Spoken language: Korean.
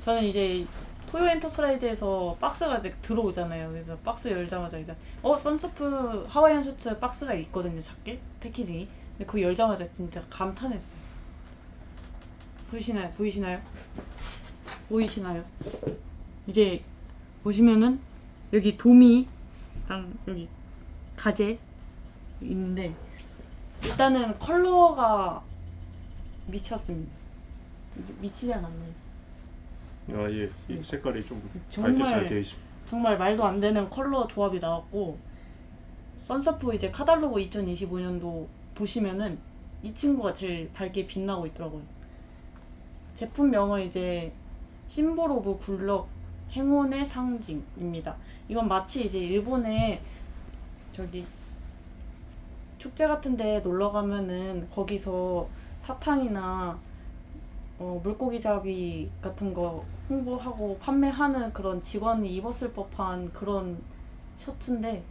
저는 이제 토요 엔터프라이즈에서 박스가 이제 들어오잖아요. 그래서 박스 열자마자 이제 어 선서프 하와이안 셔츠 박스가 있거든요. 작게 패키징이. 근데 그거 열자마자 진짜 감탄했어요. 보이시나요? 보이시나요? 보이시나요? 이제 보시면은 여기 도미랑 여기 가재 있는데 일단은 컬러가 미쳤습니다. 미치지 않았네. 아, 예. 이 색깔이 좀 정말- 밝게 잘 되어 있습니다. 정말 말도 안 되는 컬러 조합이 나왔고 선서프 이제 카달로그 2025년도 보시면은 이 친구가 제일 밝게 빛나고 있더라고요. 제품명은 이제 심볼 오브 굴럭 행운의 상징입니다. 이건 마치 이제 일본에 저기 축제 같은 데 놀러 가면은 거기서 사탕이나 어, 물고기 잡이 같은 거 홍보하고 판매하는 그런 직원이 입었을 법한 그런 셔츠인데